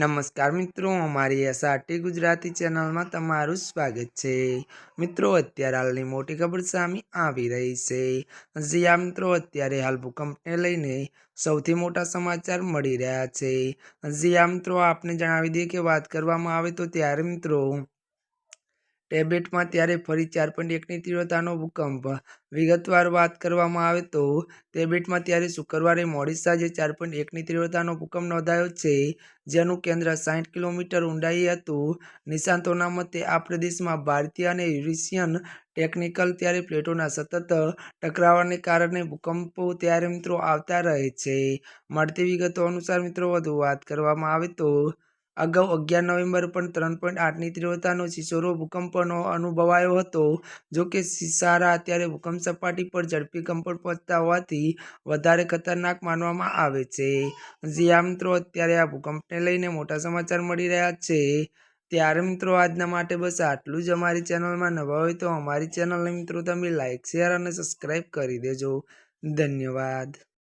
નમસ્કાર મિત્રો, અમારી એસઆરટી ગુજરાતી ચેનલમાં તમારું સ્વાગત છે. મિત્રો, અત્યારે હાલની મોટી ખબર સામે આવી રહી છે. જ્યાં મિત્રો, અત્યારે હાલ ભૂકંપને લઈને સૌથી મોટા સમાચાર મળી રહ્યા છે. જ્યાં મિત્રો, આપને જણાવી દઈએ કે વાત કરવામાં આવે તો ત્યારે, મિત્રો ટેબલેટમાં ત્યારે ફરી ચાર પોઈન્ટ એકની તીવ્રતાનો ભૂકંપ. વિગતવાર વાત કરવામાં આવે તો ટેબેટમાં ત્યારે શુક્રવારે મોડી સાંજે ચાર પોઈન્ટ એકની તીવ્રતાનો ભૂકંપ નોંધાયો છે, જેનું કેન્દ્ર સાઠ કિલોમીટર ઊંડાઈ હતું. નિશાંતોના મતે, આ પ્રદેશમાં ભારતીય અને યુરેશિયન ટેકનિકલ ત્યારે પ્લેટોના સતત ટકરાવાને કારણે ભૂકંપો ત્યારે મિત્રો આવતા રહે છે. મળતી વિગતો અનુસાર મિત્રો, વધુ વાત કરવામાં આવે તો અગાઉ અગિયાર નવેમ્બર પણ ત્રણ પોઈન્ટ આઠની તીવ્રતાનો સિસોરો ભૂકંપનો અનુભવાયો હતો. જો કે સિસારા અત્યારે ભૂકંપ સપાટી પર ઝડપી કંપન પહોંચતા હોવાથી વધારે ખતરનાક માનવામાં આવે છે. જ્યાં મિત્રો, અત્યારે આ ભૂકંપને લઈને મોટા સમાચાર મળી રહ્યા છે. ત્યારે મિત્રો, આજના માટે બસ આટલું જ. અમારી ચેનલમાં નવા હોય તો અમારી ચેનલને મિત્રો તમે લાઇક શેર અને સબસ્ક્રાઈબ કરી દેજો. ધન્યવાદ.